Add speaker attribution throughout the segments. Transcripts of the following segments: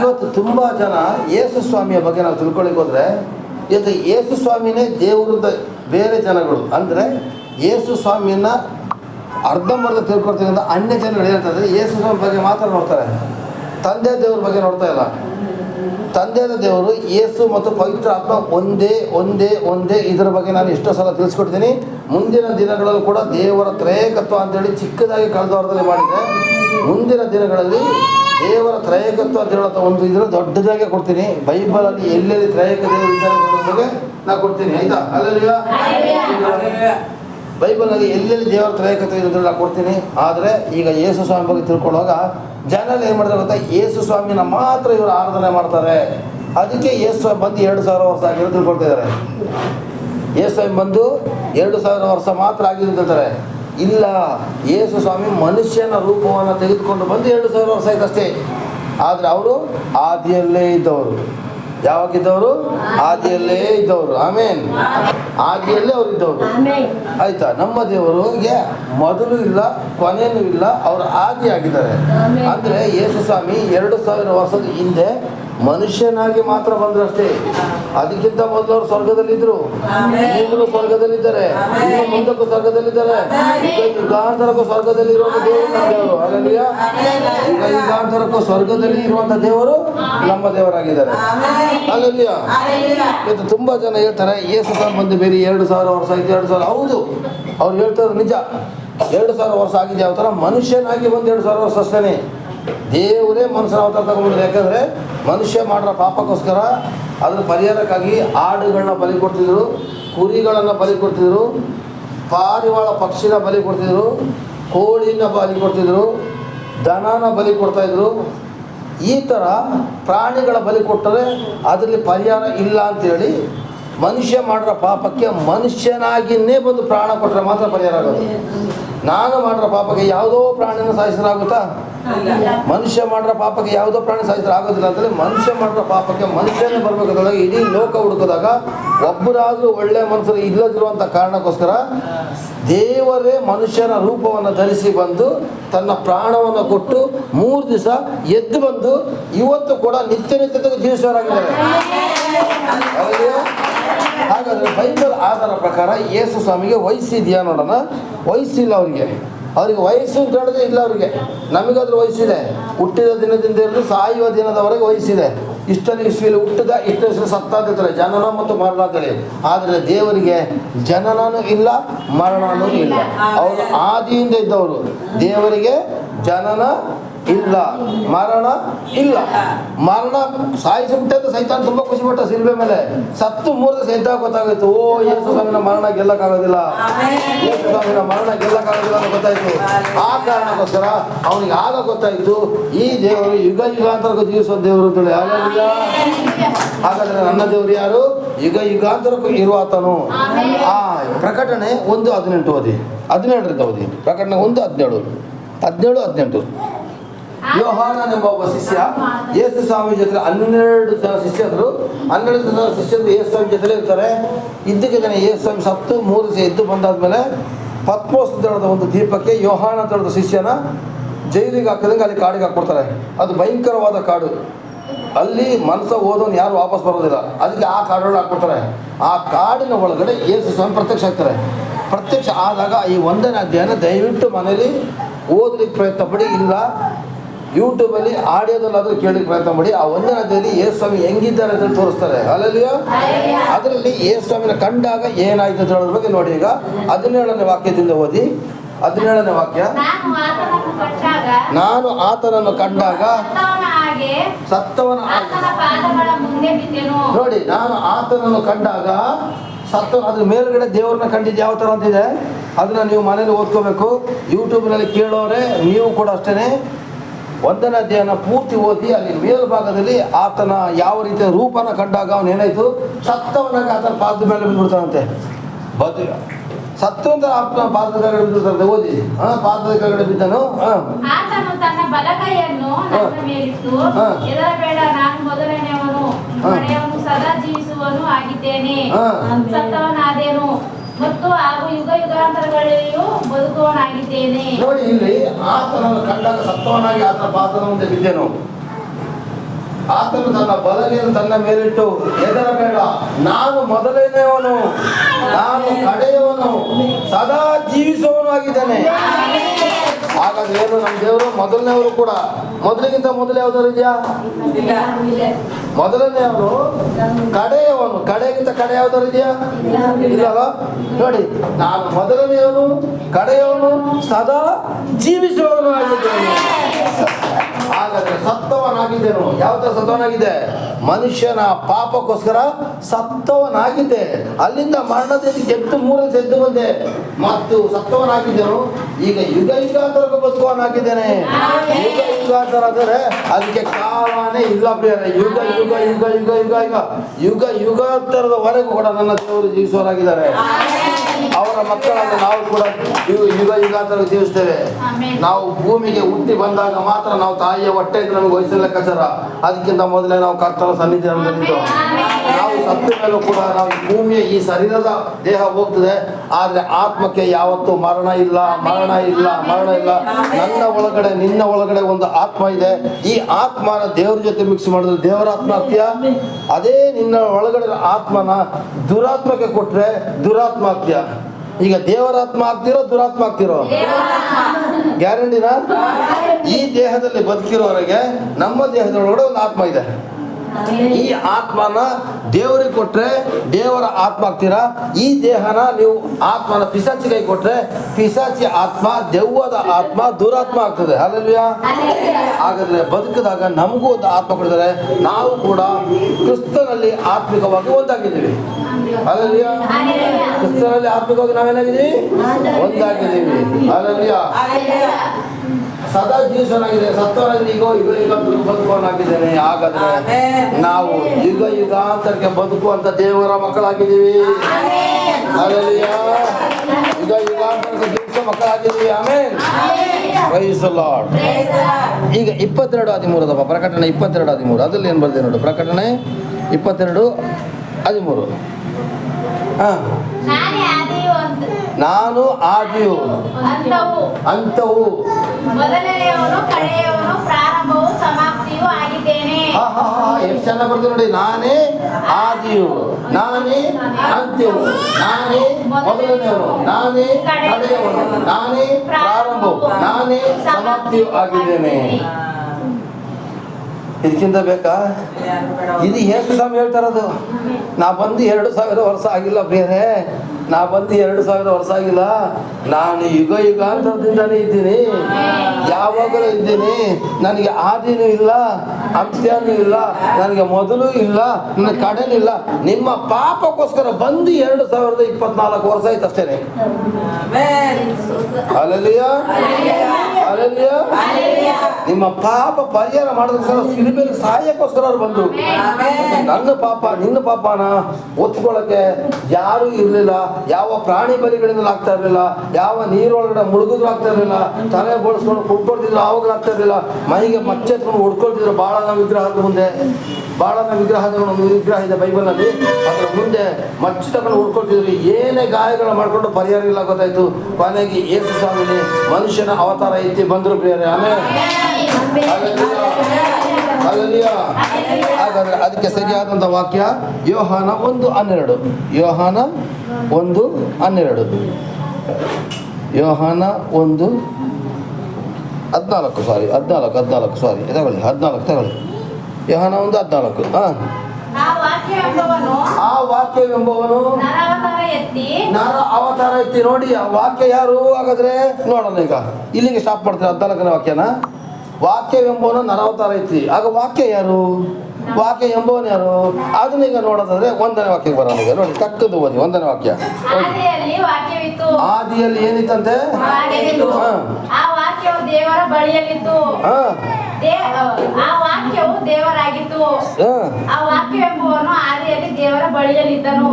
Speaker 1: ಇವತ್ತು ತುಂಬಾ ಜನ ಯೇಸು ಸ್ವಾಮಿಯ ಬಗ್ಗೆ ನಾವು ತಿಳ್ಕೊಳಕ್ ಹೋದ್ರೆ, ಇವತ್ತು ಯೇಸು ಸ್ವಾಮಿನೇ ದೇವರದ ಬೇರೆ ಜನಗಳು. ಅಂದ್ರೆ ಯೇಸು ಸ್ವಾಮಿಯನ್ನ ಅರ್ಧಂಬರ್ಧ ತಿಳ್ಕೊಳ್ತಕ್ಕಂಥ ಅನ್ಯ ಜನಗಳು ಹೇಳ್ತಾರೆ ಯೇಸು ಸ್ವಾಮಿ ಬಗ್ಗೆ ಮಾತ್ರ ನೋಡ್ತಾರೆ. ತಂದೆ ದೇವ್ರ ಬಗ್ಗೆ ನೋಡ್ತಾ ಇಲ್ಲ. ತಂದೆ ದೇವರು ಯೇಸು ಮತ್ತು ಪವಿತ್ರ ಆತ್ಮ ಒಂದೇ ಒಂದೇ ಒಂದೇ ಇದರ ಬಗ್ಗೆ ನಾನು ಎಷ್ಟೋ ಸಲ ತಿಳಿಸ್ಕೊಡ್ತೀನಿ. ಮುಂದಿನ ದಿನಗಳಲ್ಲೂ ಕೂಡ ದೇವರ ತ್ರಯೇಕತ್ವ ಅಂತೇಳಿ ಚಿಕ್ಕದಾಗಿ ಕಳೆದ ವಾರದಲ್ಲಿ ಮಾಡಿದೆ ಮುಂದಿನ ದಿನಗಳಲ್ಲಿ ದೇವರ ತ್ರಯಕತ್ವ ಅಂತ ಹೇಳೋ ಒಂದು ಇದ್ರ ದೊಡ್ಡದಾಗೆ ಕೊಡ್ತೀನಿ. ಬೈಬಲಲ್ಲಿ ಎಲ್ಲೆಲ್ಲಿ ತ್ರಯೇಕ ದೇವರ ಬಗ್ಗೆ ನಾನು ಕೊಡ್ತೀನಿ ಆಯ್ತಾ? ಅಲ್ಲಲ್ಲಿಯ ಬೈಬಲ್ನಲ್ಲಿ ಎಲ್ಲೆಲ್ಲಿ ದೇವರ ತ್ರಯಕತ್ವ ಇರೋದ್ರಲ್ಲಿ ನಾನು ಕೊಡ್ತೀನಿ. ಆದರೆ ಈಗ ಯೇಸು ಸ್ವಾಮಿ ಬಗ್ಗೆ ತಿಳ್ಕೊಳ್ಳುವಾಗ ಜನರಲ್ಲಿ ಏನು ಮಾಡ್ತಾರೆ ಗೊತ್ತಾ? ಯೇಸು ಸ್ವಾಮಿನ ಮಾತ್ರ ಇವರು ಆರಾಧನೆ ಮಾಡ್ತಾರೆ. ಅದಕ್ಕೆ ಯೇಸು ಸ್ವಾಮಿ ಬಂದು ಎರಡು ಸಾವಿರ ವರ್ಷ ಆಗಿರೋ ತಿಳ್ಕೊಳ್ತಾ ಇದ್ದಾರೆ. ಯೇಸು ಸ್ವಾಮಿ ಬಂದು ಎರಡು ಸಾವಿರ ವರ್ಷ ಮಾತ್ರ ಆಗಿದೆ ಇಲ್ಲ ಯೇಸು ಸ್ವಾಮಿ ಮನುಷ್ಯನ ರೂಪವನ್ನು ತೆಗೆದುಕೊಂಡು ಬಂದು ಎರಡು ಸಾವಿರ ವರ್ಷ ಆಯ್ತಷ್ಟೇ ಆದರೆ ಅವರು ಆದಿಯಲ್ಲೇ ಇದ್ದವರು. ಯಾವಾಗಿದ್ದವರು? ಆದಿಯಲ್ಲೇ ಇದ್ದವರು. ಆಮೇನ್. ಆದಿಯಲ್ಲೇ ಅವರು ಇದ್ದವರು. ಆಯ್ತಾ? ನಮ್ಮ ದೇವರಿಗೆ ಮೊದಲು ಇಲ್ಲ ಕೊನೆಯೂ ಇಲ್ಲ ಅವರು ಆದಿ ಆಗಿದ್ದಾರೆ ಅಂದರೆ ಯೇಸು ಸ್ವಾಮಿ ಎರಡು ಸಾವಿರ ವರ್ಷದ ಹಿಂದೆ ಮನುಷ್ಯನಾಗಿ ಮಾತ್ರ ಬಂದ್ರಷ್ಟೇ. ಅದಕ್ಕಿಂತ ಮೊದಲು ಅವರು ಸ್ವರ್ಗದಲ್ಲಿದ್ರು. ಈಗಲೂ ಸ್ವರ್ಗದಲ್ಲಿದ್ದಾರೆ. ಮುಂದಕ್ಕೂ ಸ್ವರ್ಗದಲ್ಲಿದ್ದಾರೆ. ಈಗ ಯುಗಾಂತರಕ್ಕೂ ಸ್ವರ್ಗದಲ್ಲಿ ಇರುವಂತ ದೇವರು ನಮ್ಮ ದೇವರು. ಅಲ್ಲಲ್ಲಿಯ ಈಗ ಯುಗಾಂತರಕ್ಕೂ ಸ್ವರ್ಗದಲ್ಲಿ ಇರುವಂತ ದೇವರು ನಮ್ಮ ದೇವರಾಗಿದ್ದಾರೆ. ಅಲ್ಲಿಯ ಇದು ತುಂಬಾ ಜನ ಹೇಳ್ತಾರೆ ಏಸು ಸ್ವಾಮಿ ಬಂದು ಬೇರೆ ಎರಡು ಸಾವಿರ ವರ್ಷ ಆಯ್ತು ಎರಡು ಸಾವಿರ ಹೌದು. ಅವ್ರು ಹೇಳ್ತಾರೆ ನಿಜ. ಎರಡು ಸಾವಿರ ವರ್ಷ ಆಗಿದೆ ಯಾವ ಥರ ಮನುಷ್ಯನಾಗಿ ಬಂದು ಎರಡು ಸಾವಿರ ವರ್ಷ ಅಷ್ಟೇ ದೇವರೇ ಮನುಷ್ಯನ ಅವತಾರ ತಗೊಂಡಿದ್ರು ಯಾಕಂದರೆ ಮನುಷ್ಯ ಮಾಡಿರೋ ಪಾಪಕ್ಕೋಸ್ಕರ ಅದ್ರ ಪರಿಹಾರಕ್ಕಾಗಿ ಆಡುಗಳನ್ನ ಬಲಿ ಕೊಡ್ತಿದ್ರು, ಕುರಿಗಳನ್ನು ಬಲಿ ಕೊಡ್ತಿದ್ರು, ಪಾರಿವಾಳ ಪಕ್ಷಿನ ಬಲಿ ಕೊಡ್ತಿದ್ರು, ಕೋಳಿನ ಬಲಿ ಕೊಡ್ತಿದ್ರು, ದನನ ಬಲಿ ಕೊಡ್ತಾಯಿದ್ರು ಈ ಥರ ಪ್ರಾಣಿಗಳ ಬಲಿ ಕೊಟ್ಟರೆ ಅದರಲ್ಲಿ ಪರಿಹಾರ ಇಲ್ಲ ಅಂತೇಳಿ ಮನುಷ್ಯ ಮಾಡಿರೋ ಪಾಪಕ್ಕೆ ಮನುಷ್ಯನಾಗಿಯೇ ಬಂದು ಪ್ರಾಣ ಕೊಟ್ಟರೆ ಮಾತ್ರ ಪರಿಹಾರ ಆಗೋದು. ನಾನು ಮಾಡಿರೋ ಪಾಪಕ್ಕೆ ಯಾವುದೋ ಪ್ರಾಣಿನ ಸಾಯಿಸಲಾಗುತ್ತಾ ಮನುಷ್ಯ ಮಾಡಿರೋ ಪಾಪಕ್ಕೆ ಯಾವುದೋ ಪ್ರಾಣಿ ಸಾಯಿಸಿದ್ರೆ ಆಗೋದಿಲ್ಲ ಅಂತೇಳಿ ಮನುಷ್ಯ ಮಾಡಿರೋ ಪಾಪಕ್ಕೆ ಮನುಷ್ಯನೇ ಬರ್ಬೇಕಾದಾಗ ಇಡೀ ಲೋಕ ಹುಡುಕಿದಾಗ ಒಬ್ಬರಾದರೂ ಒಳ್ಳೆ ಮನುಷ್ಯರು ಇಲ್ಲದಿರುವಂಥ ಕಾರಣಕ್ಕೋಸ್ಕರ ದೇವರೇ ಮನುಷ್ಯನ ರೂಪವನ್ನು ಧರಿಸಿ ಬಂದು ತನ್ನ ಪ್ರಾಣವನ್ನು ಕೊಟ್ಟು ಮೂರು ದಿವಸ ಎದ್ದು ಬಂದು ಇವತ್ತು ಕೂಡ ನಿತ್ಯ ನಿತ್ಯತೆಗೆ ಜೀವಿಸುವವರಾಗಿದ್ದಾರೆ. ಹೌದಾ? ಹಾಗಾದ್ರೆ ಬೈಬಲ್ ಆಧಾರ ಪ್ರಕಾರ ಯೇಸು ಸ್ವಾಮಿಗೆ ವಯಸ್ಸಿದೆಯಾ ನೋಡೋಣ. ವಯಸ್ಸಿಲ್ಲ ಅವರಿಗೆ. ಅವರಿಗೆ ವಯಸ್ಸು ಹೇಳಿದ್ರೆ ಇಲ್ಲ ಅವರಿಗೆ. ನಮಗಾದ್ರೂ ವಯಸ್ಸಿದೆ. ಹುಟ್ಟಿದ ದಿನದಿಂದ ಹಿಡಿದು ಸಾಯುವ ದಿನದವರೆಗೆ ವಯಸ್ಸಿದೆ. ಇಷ್ಟನೇ ಇಸ್ವಿಲಿ ಹುಟ್ಟಿದ ಇಷ್ಟು ಇಸ್ವಿ ಸತ್ತಾಗುತ್ತಾರೆ ಜನನ ಮತ್ತು ಮರಣ ಅಂತೇಳಿ ಆದರೆ ದೇವರಿಗೆ ಜನನೂ ಇಲ್ಲ ಮರಣನೂ ಇಲ್ಲ. ಅವರು ಆದಿಯಿಂದ ಇದ್ದವರು. ದೇವರಿಗೆ ಜನನ ಇಲ್ಲ. ಮರಣ? ಇಲ್ಲ. ಮರಣ ಸಾಯಿಸಿಬಿಟ್ಟೆ ಅಂತ ಸೈತಾನ್ ತುಂಬಾ ಖುಷಿ ಪಟ್ಟ ಸಿಲ್ಬೆ ಮೇಲೆ. ಸತ್ತು ಮೂರು ದಿವಸ ಎದ್ದಾಗ ಗೊತ್ತಾಗೋಯ್ತು. ಓ ಯೇಸು ಸ್ವಾಮಿನ ಮರಣ ಗೆಲ್ಲಕ್ಕಾಗೋದಿಲ್ಲ. ಯೇಸು ಸ್ವಾಮಿನ ಮರಣ ಗೆಲ್ಲಕ್ಕಾಗೋದಿಲ್ಲ ಅಂತ ಗೊತ್ತಾಯ್ತು. ಆ ಕಾರಣಕ್ಕೋಸ್ಕರ ಅವನಿಗೆ ಆಗ ಗೊತ್ತಾಯ್ತು ಈ ದೇವರು ಯುಗ ಯುಗಾಂತರಕ್ಕೂ ಜೀವಿಸುವ ದೇವರು ಅಂತೇಳಿ. ಹಾಗಾಗಿ ಹಾಗಾದ್ರೆ ನನ್ನ ದೇವರು ಯಾರು? ಯುಗ ಯುಗಾಂತರಕ್ಕೂ ಇರುವಾತನು ಆ ಪ್ರಕಟಣೆ ಒಂದು ಹದಿನೆಂಟು ಅವಧಿ. ಹದಿನೇಳರಿಂದ ಅವಧಿ. ಪ್ರಕಟಣೆ ಒಂದು ಹದಿನೇಳು. ಹದಿನೇಳು ಹದಿನೆಂಟು. ಯೋಹಾನನೆಂಬ ಒಬ್ಬ ಶಿಷ್ಯ, ಯೇಸು ಸ್ವಾಮಿ ಜೊತೆ ಹನ್ನೆರಡು ಜನ ಶಿಷ್ಯರು ಹನ್ನೆರಡು ಜನ ಶಿಷ್ಯರು ಯೇಸು ಸ್ವಾಮಿ ಜೊತೆ ಇರ್ತಾರೆ. ಇದ್ದಕ್ಕಿದ್ದಾನೆ ಯೇಸು ಸ್ವಾಮಿ ಸತ್ತು, ಮೂರು ದಿವಸ ಎದ್ದು ಬಂದಾದ್ಮೇಲೆ ಪತ್ಮೋಸ್ ದಳದ ಒಂದು ದೀಪಕ್ಕೆ ಯೋಹಾನ ದಳದ ಶಿಷ್ಯನ ಜೈಲಿಗೆ ಹಾಕಿದಂಗೆ ಅಲ್ಲಿ ಕಾಡಿಗೆ ಹಾಕ್ಬಿಡ್ತಾರೆ. ಅದು ಭಯಂಕರವಾದ ಕಾಡು. ಅಲ್ಲಿ ಮನಸ್ಸ ಓದೋನು ಯಾರು ವಾಪಸ್ ಬರೋದಿಲ್ಲ. ಅದಕ್ಕೆ ಆ ಕಾಡೊಳಗೆ ಹಾಕ್ಬಿಡ್ತಾರೆ. ಆ ಕಾಡಿನ ಒಳಗಡೆ ಯೇಸು ಸ್ವಾಮಿ ಪ್ರತ್ಯಕ್ಷ ಆಗ್ತಾರೆ. ಪ್ರತ್ಯಕ್ಷ ಆದಾಗ ಈ ಒಂದನೇ ಅಧ್ಯಯನ ದಯವಿಟ್ಟು ಮನೇಲಿ ಓದಲಿಕ್ಕೆ ಪ್ರಯತ್ನ ಪಡಿ. ಇಲ್ಲ ಯೂಟ್ಯೂಬಲ್ಲಿ ಆಡಿಯೋದಲ್ಲಾದರೂ ಕೇಳಲಿಕ್ಕೆ ಪ್ರಯತ್ನ ಮಾಡಿ. ಆ ಒಂದನೇ ಅಧ್ಯಾಯದಲ್ಲಿ ಯೇಸು ಸ್ವಾಮಿ ಹೆಂಗಿದ್ದಾರೆ ಅಂತ ತೋರಿಸ್ತಾರೆ. ಅಲ್ಲಲ್ಲಿಯೋ ಅದರಲ್ಲಿ ಯೇಸು ಸ್ವಾಮಿನ ಕಂಡಾಗ ಏನಾಯ್ತು ಅಂತ ಹೇಳೋದ್ರ ಬಗ್ಗೆ ನೋಡಿ ಈಗ. ಹದಿನೇಳನೇ ವಾಕ್ಯದಿಂದ ಓದಿ. ಹದಿನೇಳನೇ ವಾಕ್ಯ.
Speaker 2: ನಾನು ಆತನನ್ನು ಕಂಡಾಗ ಸತ್ತವನ
Speaker 1: ನೋಡಿ ನಾನು ಆತನನ್ನು ಕಂಡಾಗ ಸತ್ತ ಅದ್ರ ಮೇಲ್ಗಡೆ ದೇವ್ರನ್ನ ಕಂಡಿದ್ದು ಯಾವ ಥರ ಅಂತಿದೆ ಅದನ್ನ ನೀವು ಮನೇಲಿ ಓದ್ಕೋಬೇಕು. ಯೂಟ್ಯೂಬ್ನಲ್ಲಿ ಕೇಳೋರೆ ನೀವು ಕೂಡ ಅಷ್ಟೇ ಒಂದನೇ ಅಧ್ಯಯನ ಪೂರ್ತಿ ಓದಿ ಅಲ್ಲಿ ಮೇಲ್ಭಾಗದಲ್ಲಿ ಆತನ ಯಾವ ರೀತಿಯ ರೂಪನ ಕಂಡಾಗ ಅವನು ಏನಾಯ್ತು? ಸತ್ತವನಾಗ ಆತನ ಪಾದದ ಮೇಲೆ ಬಿದ್ದುಬಿಡ್ತಾನಂತೆ. ಬದು ಸತ್ತು ಅಂತ ಆತನ ಪಾದದ ಕೆಳಗಡೆ ಬಿದ್ದಿರ್ತಾರೆ ಓದಿ. ಹಾ ಪಾದದ ಕೆಳಗಡೆ ಬಿದ್ದನು ಹಾಂ.
Speaker 2: ಆತನು ತನ್ನ ಬಲಗೈಯನ್ನು ನನ್ನ ಮೇಲಿಟ್ಟು. ಹೆದರಬೇಡ ನಾನು ಮೊದಲನೆಯವನು ಸದಾ ಜೀವಿಸುವನು ಆಗಿದ್ದೇನೆ. ಸತ್ತವನಾದೇನು. ಮತ್ತು ಹಾಗೂ ಯುಗ ಯುಗಾಂತರಗಳಲ್ಲಿಯೂ ಬದುಕುವನಾಗಿದ್ದೇನೆ
Speaker 1: ನೋಡಿ ಇಲ್ಲಿ ಆತನನ್ನು ಕಂಡಾಗ ಸತ್ತವನಾಗಿ ಆತನ ಪಾತ್ರವನ್ನು ಬಿದ್ದೆನು ಆತನು ತನ್ನ ಬದಲಿಯನ್ನು ತನ್ನ ಮೇಲಿಟ್ಟು ಹೆದರಬೇಡ ನಾನು ಮೊದಲನೆಯವನು ನಾನು ಕಡೆಯವನು ಸದಾ ಜೀವಿಸುವವನು ಆಗಿದ್ದೇನೆ ಹಾಗಾದ್ರೆ ಏನು ನಮ್ಮ ದೇವರು ಮೊದಲನೇವರು ಕೂಡ ಮೊದಲಿಗಿಂತ ಮೊದಲು ಯಾವ್ದಾರು ಇದೆಯಾ? ಮೊದಲನೇವರು ಕಡೆಯವನು. ಕಡೆಗಿಂತ ಕಡೆ ಯಾವ್ದಾರು ಇದೆಯಾ? ಇಲ್ಲವ? ನೋಡಿ ನಾನು ಮೊದಲನೆಯವನು ಕಡೆಯವನು ಸದಾ ಜೀವಿಸುವವನು ಆಗಿದ್ದೇನೆ ಹಾಗಾದ್ರೆ ಸತ್ತವನಾಗಿದ್ದೇನು? ಯಾವ ತರ ಸತ್ತವನಾಗಿದೆ? ಮನುಷ್ಯನ ಪಾಪಕ್ಕೋಸ್ಕರ ಸತ್ತವನಾಗಿದ್ದೆ. ಅಲ್ಲಿಂದ ಮರಣದಲ್ಲಿ ಗೆದ್ದು ಮೂರನೇ ಸೆದ್ದು ಬಂದೆ. ಮತ್ತು ಸತ್ತವನಾಗಿದ್ದನು ಈಗ ಯುಗ ಯುಗಾಂತರಕ್ಕೂ ಬದುಕುವನಾಗಿದ್ದೇನೆ ಯುಗ ಯುಗಾಂತರ ಆದರೆ ಅದಕ್ಕೆ ಕಾಲನೇ ಇಲ್ಲ ಯುಗ ಯುಗ ಯುಗ ಯುಗ ಯುಗ ಯುಗ ಯುಗ. ಯುಗಾಂತರದವರೆಗೂ ಕೂಡ ನನ್ನ ದೇವರು ಜೀವಿಸುವರಾಗಿದ್ದಾರೆ ಅವರ ಮಕ್ಕಳನ್ನು ನಾವು ಕೂಡ ಯುಗ ಯುಗ ಯುಗಾಂತರ ಜೀವಿಸ್ತೇವೆ. ನಾವು ಭೂಮಿಗೆ ಹುಟ್ಟಿ ಬಂದಾಗ ಮಾತ್ರ ನಾವು ತಾಯಿಯ ಹೊಟ್ಟೆ ನಮಗೆ ವಹಿಸಿದ ಲೆಕ್ಕಾಚಾರ. ಅದಕ್ಕಿಂತ ಮೊದಲೇ ನಾವು ಕರ್ತನ ಸನ್ನಿಧಿಯಲ್ಲಿದ್ದು ನಾವು ಸತ್ತ ಮೇಲೂ ಕೂಡ ನಾವು ಭೂಮಿಯ ಈ ಶರೀರದ ದೇಹ ಹೋಗ್ತದೆ. ಆದರೆ ಆತ್ಮಕ್ಕೆ ಯಾವತ್ತೂ ಮರಣ ಇಲ್ಲ ಮರಣ ಇಲ್ಲ ಮರಣ ಇಲ್ಲ. ನನ್ನ ಒಳಗಡೆ ನಿನ್ನ ಒಳಗಡೆ ಒಂದು ಆತ್ಮ ಇದೆ. ಈ ಆತ್ಮನ ದೇವ್ರ ಜೊತೆ ಮಿಕ್ಸ್ ಮಾಡಿದ್ರೆ ದೇವರ ಆತ್ಮ ಆಗ್ತೀಯ ಅದೇ ನಿನ್ನ ಒಳಗಡೆ ಆತ್ಮನ ದುರಾತ್ಮಕ್ಕೆ ಕೊಟ್ರೆ ದುರಾತ್ಮ ಆಗ್ತೀಯ ಈಗ ದೇವರಾತ್ಮ ಆಗ್ತಿರೋ ದುರಾತ್ಮ ಆಗ್ತಿರೋ? ಗ್ಯಾರಂಟಿನ? ಈ ದೇಹದಲ್ಲಿ ಬದುಕಿರೋರಿಗೆ ನಮ್ಮ ದೇಹದೊಳಗಡೆ ಒಂದು ಆತ್ಮ ಇದೆ. ಈ ಆತ್ಮನ ದೇವರಿಗೆ ಕೊಟ್ರೆ ದೇವರ ಆತ್ಮ ಆಗ್ತೀರಾ? ಈ ದೇಹನ ನೀವು ಆತ್ಮನ ಪಿಸಾಚಿ ಕೈ ಕೊಟ್ರೆ ಪಿಸಾಚಿ ಆತ್ಮ ದೆವ್ವದ ಆತ್ಮ ದುರಾತ್ಮ ಆಗ್ತದೆ. ಅಲ್ಲಲ್ವಿಯಾ ಹಾಗಾದ್ರೆ ಬದುಕಿದಾಗ ನಮಗೂ ಒಂದು ಆತ್ಮ ಕೊಡ್ತಾರೆ. ನಾವು ಕೂಡ ಕ್ರಿಸ್ತನಲ್ಲಿ ಆತ್ಮಿಕವಾಗಿ ಒಂದಾಗಿದ್ದೀವಿ. ಅಲ್ಲಲ್ವಿಯಾ ಕ್ರಿಸ್ತನಲ್ಲಿ ಆತ್ಮಿಕವಾಗಿ ನಾವೇನಾಗಿದ್ದೀವಿ? ಒಂದಾಗಿದ್ದೀವಿ. ಅಲ್ಲಲ್ವಿಯಾ ಸದಾ ಜೀವಿಸನಾಗಿದೆ ಸತ್ತವರಲ್ಲಿ ಈಗ ಯುಗ ಯುಗ ಬದುಕುವನಾಗಿದ್ದೇನೆ ಹಾಗಾದ್ರೆ. ನಾವು ಯುಗ ಯುಗಾಂತರಕ್ಕೆ ಬದುಕುವಂತ ದೇವರ ಮಕ್ಕಳಾಗಿದ್ದೀವಿ. Hallelujah. ಯುಗ ಯುಗಾಂತರಕ್ಕೆ ಮಕ್ಕಳಾಗಿದ್ದೀವಿ. ಆಮೇಲೆ. ಈಗ ಇಪ್ಪತ್ತೆರಡು ಹದಿಮೂರದಪ್ಪ. ಪ್ರಕಟಣೆ ಇಪ್ಪತ್ತೆರಡು ಹದಿಮೂರು. ಅದರಲ್ಲಿ ಏನು ಬರ್ತೀವಿ ನೋಡು. ಪ್ರಕಟಣೆ ಇಪ್ಪತ್ತೆರಡು ಹದಿಮೂರು.
Speaker 2: ನಾನು ಆದಿಯು ಅಂತವು.
Speaker 1: ಎಷ್ಟು ಚೆನ್ನಾಗಿ ಬರ್ತದೆ ನೋಡಿ. ನಾನೇ ಆದಿಯು. ನಾನೇ ಅಂತ್ಯವು. ನಾನೇ ಮೊದಲನೆಯವನು ನಾನೇ ಕಡೆಯವನು ನಾನೇ ಪ್ರಾರಂಭವು. ನಾನೇ ಸಮಾಪ್ತಿಯು ಆಗಿದ್ದೇನೆ. ಇದಕ್ಕಿಂತ ಬೇಕಾ? ಇದು ಯೇಸು ಸ್ವಾಮಿ ಹೇಳ್ತಾರದು. ನಾ ಬಂದು ಎರಡು ಸಾವಿರ ವರ್ಷ ಆಗಿಲ್ಲ ಬೇರೆ ನಾ ಬಂದು ಎರಡು ಸಾವಿರ ವರ್ಷ ಆಗಿಲ್ಲ. ನಾನು ಯುಗ ಯುಗಾಂತರದಿಂದನೇ ಇದ್ದೀನಿ. ಯಾವಾಗಲೂ ಇದ್ದೀನಿ. ನನಗೆ ಆದಿನೂ ಇಲ್ಲ ಅಂತ್ಯನೂ ಇಲ್ಲ ನನಗೆ ಮೊದಲು ಇಲ್ಲ ನನ್ನ ಕಡೆನೂ ಇಲ್ಲ. ನಿಮ್ಮ ಪಾಪಕ್ಕೋಸ್ಕರ ಬಂದು ಎರಡು ಸಾವಿರದ ಇಪ್ಪತ್ನಾಲ್ಕು ವರ್ಷ ಆಯ್ತು ಅಷ್ಟೇನೆ. ಅಲ್ಲಲ್ಲಿಯ ಅಲ್ಲಲ್ಲಿಯ ನಿಮ್ಮ ಪಾಪ ಪರಿಹಾರ ಮಾಡೋದಕ್ಕೋಸ್ಕರ ಸಿಲಿಬೇಲಿ ಸಾಯಕ್ಕೋಸ್ಕರ ಅವ್ರು ಬಂದ್ರು. ನನ್ನ ಪಾಪ ನಿನ್ನ ಪಾಪನ ಒತ್ಕೊಳ್ಳೋಕೆ ಯಾರು ಇರಲಿಲ್ಲ. ಯಾವ ಪ್ರಾಣಿ ಬಲಿಗಳಿಂದ ಆಗ್ತಾ ಇರಲಿಲ್ಲ. ಯಾವ ನೀರೊಳಗಡೆ ಮುಳುಗಿದ್ರು ಆಗ್ತಾ ಇರಲಿಲ್ಲ. ತಲೆ ಬೋಳಿಸ್ಕೊಂಡು ಕುಡ್ಕೊಳ್ತಿದ್ರು ಆವಾಗಲೂ ಆಗ್ತಾ ಇರಲಿಲ್ಲ. ಮೈಗೆ ಮಚ್ಚೆ ಎತ್ಕೊಂಡು ಹೊಡ್ಕೊಳ್ತಿದ್ರು. ಬಾಳನ ವಿಗ್ರಹದ ಮುಂದೆ. ಬಾಳನ ವಿಗ್ರಹದ ಒಂದು ವಿಗ್ರಹ ಇದೆ ಬೈಬಲ್ನಲ್ಲಿ. ಅದರ ಮುಂದೆ ಮಚ್ಚು ತಗೊಂಡು ಹೊಡ್ಕೊಳ್ತಿದ್ರು. ಏನೇ ಗಾಯಗಳು ಮಾಡ್ಕೊಂಡು ಪರಿಹಾರ ಇಲ್ಲ ಗೊತ್ತಾಯ್ತು. ಕೊನೆಗೆ ಯೇಸು ಸ್ವಾಮಿನಿ ಮನುಷ್ಯನ ಅವತಾರ ಎತ್ತಿ ಬಂದರು ಬೇರೆ ಆಮೇಲೆ. ಹಾಗಾದ್ರೆ ಅದಕ್ಕೆ ಸರಿಯಾದಂಥ ವಾಕ್ಯ, ಯೋಹಾನ ಒಂದು ಹನ್ನೆರಡು. ಯೋಹಾನ ಒಂದು ಹನ್ನೆರಡು. ಯೋಹಾನ ಒಂದು ಹದಿನಾಲ್ಕು ಸಾರಿ ಹದಿನಾಲ್ಕು ಹದಿನಾಲ್ಕು ಸಾರಿ ತಗೊಳ್ಳಿ, ಹದಿನಾಲ್ಕು, ತಗೊಳ್ಳಿ. ಯೋಹಾನ ಒಂದು ಹದಿನಾಲ್ಕು, ಹಾಂ?
Speaker 2: ಆ ವಾಕ್ಯವೆಂಬವನು
Speaker 1: ನರ ಅವತಾರ ಎತ್ತಿ ನೋಡಿ ಆ ವಾಕ್ಯ ಯಾರು ಹಾಗಾದ್ರೆ ನೋಡೋಣ ಈಗ. ಇಲ್ಲಿಗೆ ಸ್ಟಾಪ್ ಮಾಡ್ತೀರಾ ಹದಿನಾಲ್ಕನೇ ವಾಕ್ಯನ. ವಾಕ್ಯವೆಂಬವನು ನರಾವತಾರ ಐತಿ ಆಗ ವಾಕ್ಯ ಯಾರು? ವಾಕ್ಯ ಎಂಬವನು ಯಾರು? ಅದನ್ನ ಈಗ ನೋಡೋದಾದ್ರೆ ಒಂದನೇ ವಾಕ್ಯಕ್ಕೆ ಬರೋಣ ಈಗ. ನೋಡಿ ತಕ್ಕದ್ದು ಓದಿ ಒಂದನೇ ವಾಕ್ಯ.
Speaker 2: ಆದಿಯಲ್ಲಿ
Speaker 1: ಏನಿತ್ತಂತೆ?
Speaker 2: ದೇವರ ಬಳಿಯಲ್ಲಿತ್ತು. ಆ ವಾಕ್ಯವು ದೇವರಾಗಿತ್ತು. ಆ ವಾಕ್ಯವೆಂಬುವನು ಆದಿಯಲ್ಲಿ ದೇವರ ಬಳಿಯಲ್ಲಿದ್ದನು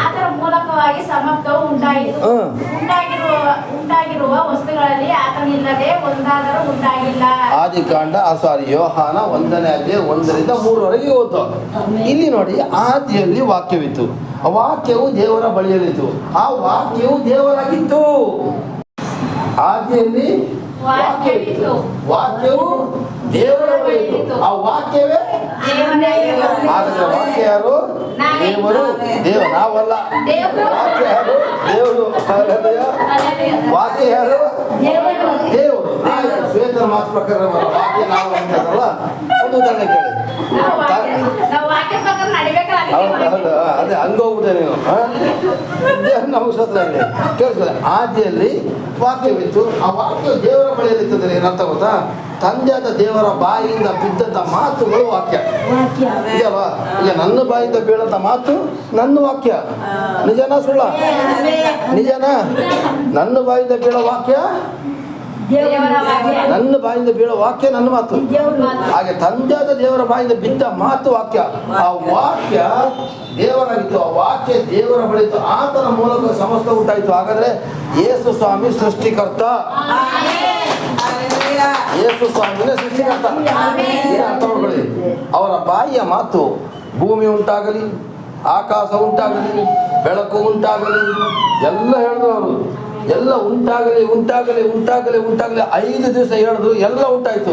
Speaker 2: ಆತರ ಮೂಲಕವಾಗಿ ಸಮಾಪ್ತವು ಉಂಟಾಯಿತು
Speaker 1: ಹಾ.
Speaker 2: ಉಂಟಾಗಿರುವ ಉಂಟಾಗಿರುವ ವಸ್ತುಗಳಲ್ಲಿ ಆತನಿಲ್ಲದೆ ಒಂದಾದರೂ ಉಂಟಾಗಿಲ್ಲ.
Speaker 1: ಆದಿಕಾಂಡ ಸಾರಿ ಯೋಹಾನ ಒಂದನೇ ಅಧ್ಯಾಯ ಒಂದರಿಂದ ಮೂರವರೆಗೆ ಓದು ಇಲ್ಲಿ ನೋಡಿ ಆದಿಯಲ್ಲಿ ವಾಕ್ಯವಿತ್ತು. ಆ ವಾಕ್ಯವು ದೇವರ ಬಳಿಯಲ್ಲಿತ್ತು. ಆ ವಾಕ್ಯವು ದೇವರಾಗಿತ್ತು. ಆದಿಯಲ್ಲಿ ವಾಕ್ಯವಿತ್ತು. ವಾಕ್ಯವು ದೇವರ ಬಳಿಯಲ್ಲಿತ್ತು. ಆ ವಾಕ್ಯವೇ ಹಾಗಾದ್ರೆ ವಾಕ್ಯ ಯಾರು ದೇವರು ದೇವ ನಾವಲ್ಲ. ವಾಕ್ಯ ಯಾರು ದೇವರು. ವಾಕ್ಯ ಯಾರು
Speaker 2: ದೇವರು.
Speaker 1: ಶ್ವೇತನ ಮಾತು ಪ್ರಕಾರ ವಾಕ್ಯ ನಾವು ಅಂತಾರಲ್ಲ ಒಂದು ಉದಾಹರಣೆ ಕೇಳಿ. ಹೌದು ಅದೇ ಹಂಗೋಗ್ಬಿಟ್ಟೆ ನೀವು. ನಮಗೆ ಸತ್ರಲ್ಲಿ ಕೇಳಿಸ್ಕೊಳ್ಳಿ. ಆದಿಯಲ್ಲಿ ವಾಕ್ಯವಿತ್ತು. ಆ ವಾಕ್ಯ ದೇವರ ಬಳಿಯಲ್ಲಿ ಇತ್ತಂದ್ರೆ ಏನರ್ಥ ಗೊತ್ತಾ? ತಂದೆಯಾದ ದೇವರ ಬಾಯಿಯಿಂದ ಬಿದ್ದಂಥ ಮಾತುಗಳು ವಾಕ್ಯ. ಇದೆಯಲ್ವಾ ಈಗ ನನ್ನ ಬಾಯಿಂದ ಬೀಳಂತ ಮಾತು ನನ್ನ ವಾಕ್ಯ. ನಿಜನಾ ಸುಳ್ಳ? ನಿಜನಾ? ನನ್ನ ಬಾಯಿಂದ ಬೀಳೋ ವಾಕ್ಯ? ನನ್ನ ಬಾಯಿಂದ ಬೀಳೋ ವಾಕ್ಯ ನನ್ನ ಮಾತು. ಹಾಗೆ ತಂದೆಯಾದ ದೇವರ ಬಾಯಿಂದ ಬಿದ್ದ ಮಾತು ವಾಕ್ಯ. ಆ ವಾಕ್ಯ. ದೇವರಾಗಿತ್ತು. ಆ ವಾಕ್ಯ ದೇವರ ಬಳಿತು ಆತನ ಮೂಲಕ ಸಮಸ್ತ ಉಂಟಾಯಿತು. ಹಾಗಾದ್ರೆ ಯೇಸು ಸ್ವಾಮಿ ಸೃಷ್ಟಿಕರ್ತ. ಯೇಸು ಸ್ವಾಮಿನೇ ಸೃಷ್ಟಿಕರ್ತ ಏನ್ ಅರ್ಥ ಮಾಡ್ಕೊಳ್ಳಿ? ಅವರ ಬಾಯಿಯ ಮಾತು ಭೂಮಿ ಉಂಟಾಗಲಿ ಆಕಾಶ ಉಂಟಾಗಲಿ ಬೆಳಕು ಉಂಟಾಗಲಿ ಎಲ್ಲ ಹೇಳಿದ್ರು ಅವರು. ಎಲ್ಲ ಉಂಟಾಗಲಿ ಉಂಟಾಗಲಿ ಉಂಟಾಗಲಿ ಉಂಟಾಗಲಿ ಐದು ದಿವಸ ಹೇಳಿದ್ರು ಎಲ್ಲ ಉಂಟಾಯ್ತು.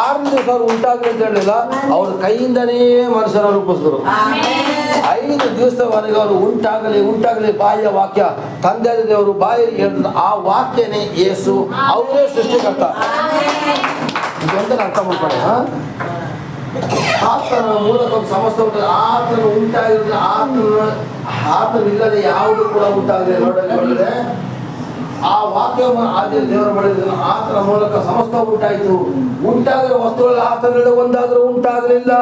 Speaker 1: ಆರು ದಿವಸ ಅವ್ರು ಉಂಟಾಗಲಿ ಅಂತ ಹೇಳಲಿಲ್ಲ ಅವ್ರ ಕೈಯಿಂದನೇ ಮನುಷ್ಯನ ರೂಪಿಸಿದ್ರು. ಐದು ದಿವಸವರೆಗೆ ಅವರು ಉಂಟಾಗಲಿ ಉಂಟಾಗಲಿ ಬಾಯಿಯ ವಾಕ್ಯ. ತಂದೆ ದೇವರು ಬಾಯಿಗೆ ಹೇಳಿದ್ರು, ಆ ವಾಕ್ಯನೇ ಯೇಸು ಅವರೇ ಸೃಷ್ಟಿಕರ್ತ. ಅರ್ಥ ಮಾಡ್ಕೊಳ್ಳಿ? ಆತನ ಮೂಲಕ ಸಮಸ್ತ ಉಂಟು. ಆತನ ಉಂಟಾಗಿರೋದ್ರೆ ಆತನ, ಆತನಿಲ್ಲದೆ ಯಾವುದು ಕೂಡ ಉಂಟಾಗಲಿ ನೋಡಿ ನೋಡಿದ್ರೆ ಆ ವಾಕ್ಯವನ್ನು ಆದ್ಯ ದೇವರ ಮಾಡಿದ್ರು. ಆತನ ಮೂಲಕ ಸಮಸ್ತ ಉಂಟಾಯಿತು. ಉಂಟಾಗಿರೋ ವಸ್ತುಗಳಲ್ಲಿ ಆತನಿಲ್ಲದೆ ಒಂದಾದರೂ ಉಂಟಾಗಲಿಲ್ಲ.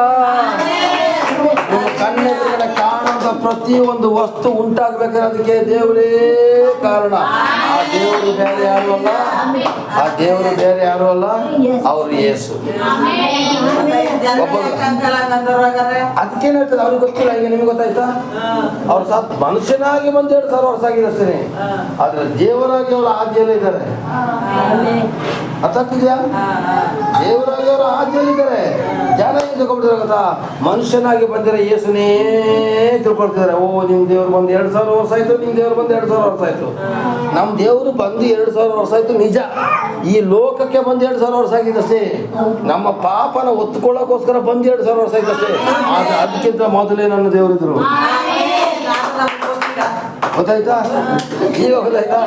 Speaker 1: ಕಣ್ಣೆದುರುಗಡೆ ಕಾಣುವಂತ ಪ್ರತಿಯೊಂದು ವಸ್ತು ಉಂಟಾಗ್ಬೇಕಾದ್ರೆ ಅದಕ್ಕೆ ದೇವರೇ ಕಾರಣ. ಆ ದೇವರು ಬೇರೆ ಯಾರು ಅಲ್ಲ. ಆ ದೇವರು ಬೇರೆ ಯಾರು ಅಲ್ಲ. ಅವರು ಯೇಸು. ಅದಕ್ಕೆ ಹೇಳ್ತಾರೆ ಅವ್ರಿಗೆ ಗೊತ್ತಿಲ್ಲ. ಈಗ ನಿಮ್ಗೆ ಗೊತ್ತಾಯ್ತಾ? ಅವ್ರು ಸತ್ ಮನುಷ್ಯನಾಗಿ ಬಂದು ಎರಡು ಸಾವಿರ ವರ್ಷ ಆಗಿದೆ ಅಷ್ಟೇ ಆದ್ರೆ ದೇವರಾಗಿ ಅವರು ಆದಿಯಲ್ಲಿ ಇದ್ದಾರೆ. ಅರ್ಥಾಗ್ತಿದ್ಯಾ ದೇವರಾಗಿ ಅವರು ಆದಿಯಲ್ಲಿದ್ದಾರೆ ಜನ ಏನು ತಿಳ್ಕೊಂಡ್ಬಿಡ್ತಾರೆ ಗೊತ್ತಾ ಮನುಷ್ಯನಾಗಿ ಬಂದಿರೋ ಯೇಸುನೇ ತಿಳ್ಕೊಳ್ತಿದ್ದಾರೆ. ಓ ನಿಮ್ಮ ದೇವ್ರು ಬಂದು ಎರಡು ಸಾವಿರ ವರ್ಷ ಆಯ್ತು ನಿಮ್ಮ ದೇವ್ರು ಬಂದು ಎರಡು ಸಾವಿರ ವರ್ಷ ಆಯ್ತು. ನಮ್ಮ ದೇವರು ಬಂದು ಎರಡು ಸಾವಿರ ವರ್ಷ ಆಯ್ತು, ನಿಜ. ಈ ಲೋಕಕ್ಕೆ ಬಂದು ಎರಡು ಸಾವಿರ ವರ್ಷ ಆಗಿದೆ ಅಷ್ಟೇ ನಮ್ಮ ಪಾಪನ ಒತ್ಕೊಳ್ಳೋಕೋಸ್ಕರ ಬಂದು ಎರಡು ಸಾವಿರ ವರ್ಷ ಆಯ್ತು ಅಷ್ಟೇ ಅದಕ್ಕಿಂತ ಮೊದಲೇ ನನ್ನ ದೇವರಿದ್ರು. ಗೊತ್ತಾಯ್ತಾ? ಈಗ ಗೊತ್ತಾಯ್ತಾ?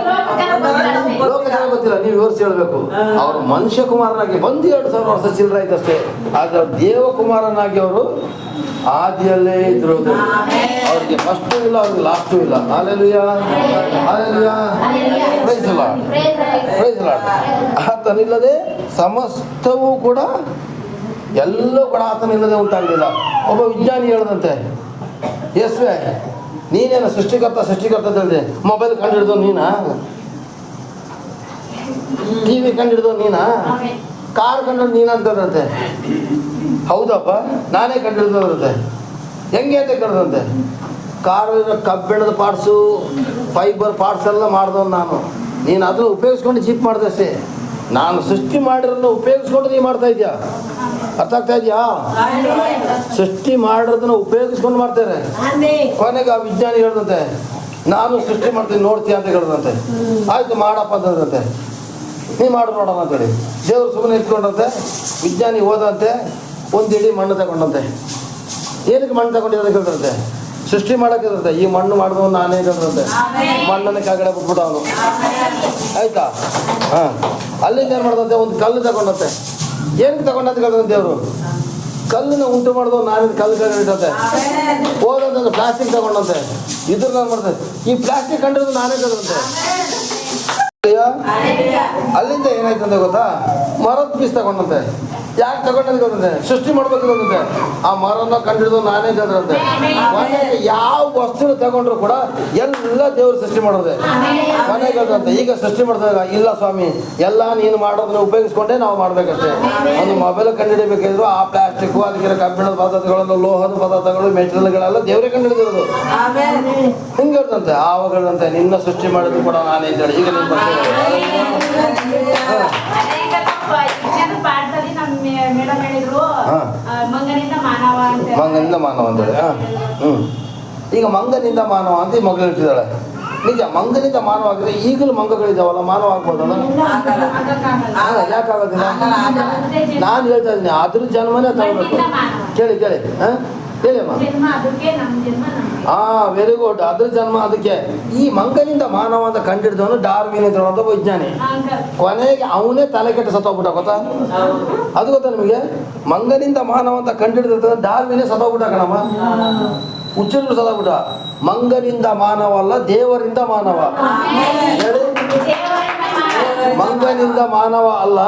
Speaker 1: ಲೋಕ ಜನ ಗೊತ್ತಿಲ್ಲ, ನೀವು ವಿವರಿಸಿ ಹೇಳಬೇಕು. ಅವರು ಮನುಷ್ಯ ಕುಮಾರನಾಗಿ ಬಂದು ಎರಡು ಸಾವಿರ ವರ್ಷ ಚಿಲ್ಲರ ಆಯ್ತು ಅಷ್ಟೇ ಆದ್ರೆ ದೇವಕುಮಾರನಾಗಿ ಅವರು ಆದಿಯಲ್ಲೇ ಇದ್ರು. ಅವ್ರಿಗೆ ಫಸ್ಟು ಇಲ್ಲ, ಅವ್ರಿಗೆ ಲಾಸ್ಟು ಇಲ್ಲ. ಅಲ್ಲೆಲುಯ್ಯ ಅಲ್ಲೆಲುಯ್ಯ ಪ್ರೈಸ್ ಇಲ್ಲ ಪ್ರೈಸ್ ಆತನಿಲ್ಲದೆ ಸಮಸ್ತವೂ ಕೂಡ ಎಲ್ಲೂ ಕೂಡ ಆತನಿಲ್ಲದೆ ಉಂಟಾಗಲಿಲ್ಲ. ಒಬ್ಬ ವಿಜ್ಞಾನಿ ಹೇಳದಂತೆ, ಯಸ್ವೆ ನೀನೇನು ಸೃಷ್ಟಿಕರ್ತ ಸೃಷ್ಟಿಕರ್ತ ಅಂತ ಹೇಳಿದೆ. ಮೊಬೈಲ್ ಕಂಡು ನೀನಾ? ಟಿ ವಿ ಕಂಡು ನೀನಾ? ಕಾರ್ ಕಂಡು ನೀನು ಅಂತದಂತೆ ಹೌದಪ್ಪ, ನಾನೇ ಕಂಡು ಹಿಡಿದಂತೆ ಹೆಂಗೆ ಅಂತ ಕಂಡದಂತೆ ಕಾರ್ ಕಬ್ಬಿಣದ ಪಾರ್ಟ್ಸು ಫೈಬರ್ ಪಾರ್ಟ್ಸ್ ಎಲ್ಲ ಮಾಡ್ದವ್ ನಾನು. ನೀನು ಅದನ್ನು ಉಪಯೋಗಿಸ್ಕೊಂಡು ಜೀಪ್ ಮಾಡಿದೆ ಅಷ್ಟೇ. ನಾನು ಸೃಷ್ಟಿ ಮಾಡಿರೋದನ್ನ ಉಪಯೋಗಿಸ್ಕೊಂಡು ನೀನು ಮಾಡ್ತಾ ಇದೆಯಾ? ಅರ್ಥ ಆಗ್ತಾ ಇದೆಯಾ? ಸೃಷ್ಟಿ ಮಾಡಿರೋದನ್ನ ಉಪಯೋಗಿಸ್ಕೊಂಡು ಮಾಡ್ತಾರೆ. ಕೊನೆಗೆ ಆ ವಿಜ್ಞಾನಿ ಹೇಳ್ದಂತೆ ನಾನು ಸೃಷ್ಟಿ ಮಾಡ್ತೀನಿ ನೋಡ್ತೀಯ? ಅಂತ ಹೇಳ್ದಂತೆ. ಆಯ್ತು ಮಾಡಪ್ಪ ಅಂತಂದಂತೆ ನೀ ಮಾಡು ನೋಡೋಣ ಅಂತೇಳಿ ದೇವರು ಸುಮ್ಮನೆ ಇಟ್ಕೊಂಡಂತೆ ವಿಜ್ಞಾನಿ ಹೋದಂತೆ ಒಂದು ಇಡೀ ಮಣ್ಣು ತಗೊಂಡಂತೆ. ಏನಕ್ಕೆ ಮಣ್ಣು ತಗೊಂಡಿರೋದು ಕೇಳ್ದಂತೆ ಸೃಷ್ಟಿ ಮಾಡೋಕ್ಕಿದಂತೆ ಈ ಮಣ್ಣು ಮಾಡಿದವನು ನಾನೇ ಹೇಳ್ದಂತೆ. ಮಣ್ಣನ್ನು ಕೆಳಗಡೆ ಬಿಟ್ಬಿಟ್ಟು ಅವನು. ಆಯ್ತಾ? ಹಾಂ. ಅಲ್ಲಿಂದ ಏನು ಮಾಡ್ದಂತೆ? ಒಂದು ಕಲ್ಲು ತಗೊಂಡಂತೆ. ಏನಕ್ಕೆ ತಗೊಂಡಂತ ಕೇಳ್ದಂತೆ ದೇವರು. ಕಲ್ಲನ್ನ ಉಂಟು ಮಾಡಿದ್ರು ನಾನಿನ ಕಲ್ಲು ಕಂಡಿಟ್ಟಂತೆ ಹೋದಂತ ಪ್ಲಾಸ್ಟಿಕ್ ತಗೊಂಡಂತೆ. ಇದ್ರ ನಾನು ಮಾಡ್ದೆ. ಈ ಪ್ಲಾಸ್ಟಿಕ್ ಕಂಡಿರೋದು ನಾನೇ ಅಯ್ಯ, ಅಲ್ಲಿಂದ ಏನಾಯ್ತಂತೆ ಗೊತ್ತಾ? ಮರದ ಪೀಸ್ ತಗೊಂಡಂತೆ. ಯಾಕೆ ತಗೊಂಡಂತೆ ಸೃಷ್ಟಿ ಮಾಡ್ಬೇಕಂತೆ ಆ ಮರನ ಕಂಡಿಡಿದು ನಾನೇ ಜನರಂತೆ. ಯಾವ ವಸ್ತುನ ತಗೊಂಡ್ರು ಕೂಡ ಎಲ್ಲ ದೇವರು ಸೃಷ್ಟಿ ಮಾಡೋದೆ. ಮನೆ ಹೇಳ್ದಂತೆ ಈಗ ಸೃಷ್ಟಿ ಮಾಡ್ತಾ ಇಲ್ಲ ಸ್ವಾಮಿ, ಎಲ್ಲ ನೀನು ಮಾಡೋದನ್ನ ಉಪಯೋಗಿಸ್ಕೊಂಡೇ ನಾವು ಮಾಡ್ಬೇಕಷ್ಟೇ. ಒಂದು ಮೊಬೈಲ್ ಕಂಡುಹಿಡಿಬೇಕಾದ್ರು ಆ ಪ್ಲಾಸ್ಟಿಕ್ ಅದಕ್ಕೆ ಕಬ್ಬಿಣದ ಪದಾರ್ಥಗಳನ್ನು, ಲೋಹದ ಪದಾರ್ಥಗಳು, ಮೆಟೀರಿಯಲ್ಗಳೆಲ್ಲ ದೇವರೇ ಕಂಡುಹಿಡಿದಿರೋದು ಹಿಂಗೆ ಹೇಳ್ದಂತೆ ಆವಾಗ ಹೇಳ್ದಂತೆ ನಿನ್ನ ಸೃಷ್ಟಿ ಮಾಡಿದ್ರು ಕೂಡ ನಾನೇ ಈಗ ನಿಮ್ಮ
Speaker 2: ಪಾಠದಲ್ಲಿ ನಮ್ಮ ಮೇಡಮ್ ಹೇಳಿದ್ರು
Speaker 1: ಹಾ.
Speaker 2: ಆ, ಮಂಗನಿಂದ ಮಾನವ ಅಂತ
Speaker 1: ಮಂಗನಿಂದ ಮಾನವ ಅಂತೇಳಿ ಹಾಂ. ಹ್ಞೂ ಈಗ ಮಂಗನಿಂದ ಮಾನವ ಅಂತ ಈ ಮಗಳು ಇಟ್ಟಿದ್ದಾಳೆ. ನಿಜ ಮಂಗನಿಂದ ಮಾನವ ಆಗಿದ್ರೆ ಈಗಲೂ ಮಂಗಗಳಿದಾವಲ್ಲ ಮಾನವ ಆಗ್ಬೋದಲ್ಲ? ಯಾಕಾಗೋದಿಲ್ಲ
Speaker 3: ಆಗಲ್ಲ, ಆಗಲ್ಲ.
Speaker 1: ನಾನು ಹೇಳ್ತಾ ಇದ್ದೀನಿ ಅದ್ರ ಜನ್ಮನೇ ತಗೋಬೇಕು ಕೇಳಿ ಕೇಳಿ. ಹಾ? ಹಾ ವೆರಿ ಗುಡ್ ಅದ್ರ ಜನ್ಮ ಅದಕ್ಕೆ. ಈ ಮಂಗನಿಂದ ಮಾನವ ಅಂತ ಕಂಡಿಡಿದವನು ಡಾರ್ವಿನ್ ಅಂತ ವಿಜ್ಞಾನಿ
Speaker 2: ಹಂಗ
Speaker 1: ಕೊನೆಗೆ ಅವನೇ ತಲೆ ಕೆಟ್ಟ ಸತ್ತೋಗ್ಬಿಟ್ಟ ಗೊತ್ತಾ? ಅದು ಗೊತ್ತಾ ನಿಮಗೆ? ಮಂಗನಿಂದ ಮಾನವ ಅಂತ ಕಂಡಿಡಿದ ಡಾರ್ವಿನೇ ಸತ್ತೋಗ್ಬಿಟ್ಟ ಕಣಮ್ಮ. ಹುಚ್ಚರು ಸತ್ತೋಗ್ಬಿಟ್ಟ. ಮಂಗನಿಂದ ಮಾನವ ಅಲ್ಲ ದೇವರಿಂದ ಮಾನವ. ಹೇಳಿ. ಮಂಗನಿಂದ ಮಾನವ ಅಲ್ಲ.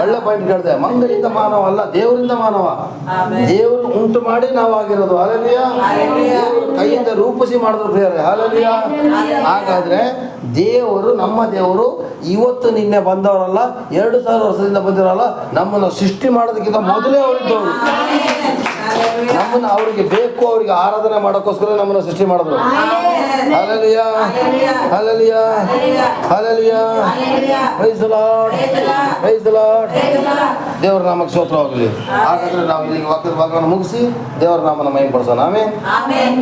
Speaker 1: ಒಳ್ಳೆ ಪಾಯಿಂಟ್ ಕೇಳಿದೆ. ಮಂಗನಿಂದ ಮಾನವ ಅಲ್ಲ ದೇವರಿಂದ ಮಾನವ. ದೇವರು ಉಂಟು ಮಾಡಿ ನಾವು ಆಗಿರೋದು. ಹಾಲೆಲಿಯ ಕೈಯಿಂದ ರೂಪಿಸಿ ಮಾಡಿದ್ರು ಪ್ರಿಯರೇ. ಹಾಲಲಿಯ ಹಾಗಾದ್ರೆ ದೇವರು ನಮ್ಮ ದೇವರು ಇವತ್ತು ನಿನ್ನೆ ಬಂದವರಲ್ಲ ಎರಡು ಸಾವಿರ ವರ್ಷದಿಂದ ಬಂದಿರಲ್ಲ ನಮ್ಮನ್ನು ಸೃಷ್ಟಿ ಮಾಡೋದಕ್ಕಿಂತ ಮೊದಲೇ ಅವರಿದ್ದವರು ನಮ್ಮನ್ನು ಅವರಿಗೆ ಬೇಕು ಅವರಿಗೆ ಆರಾಧನೆ ಮಾಡೋಕ್ಕೋಸ್ಕರ ನಮ್ಮನ್ನು ಸೃಷ್ಟಿ ಮಾಡಿದ್ರು. Hallelujah. Hallelujah. Hallelujah
Speaker 3: Hallelujah.
Speaker 1: Praise lord
Speaker 3: Praise the Lord. Praise the Lord.
Speaker 1: ದೇವರ ನಾಮಕ್ಕೆ ಸ್ತೋತ್ರವಾಗಲಿ ಹಾಗಾದ್ರೆ ನಾವು ಇಲ್ಲಿಗೆ ವಾಕ್ಯದ ಭಾಗವನ್ನು ಮುಗಿಸಿ ದೇವರ ನಾಮನ ಮಹಿಮೆ ಪಡಿಸೋಣ ಆಮೇಲೆ
Speaker 3: Amen.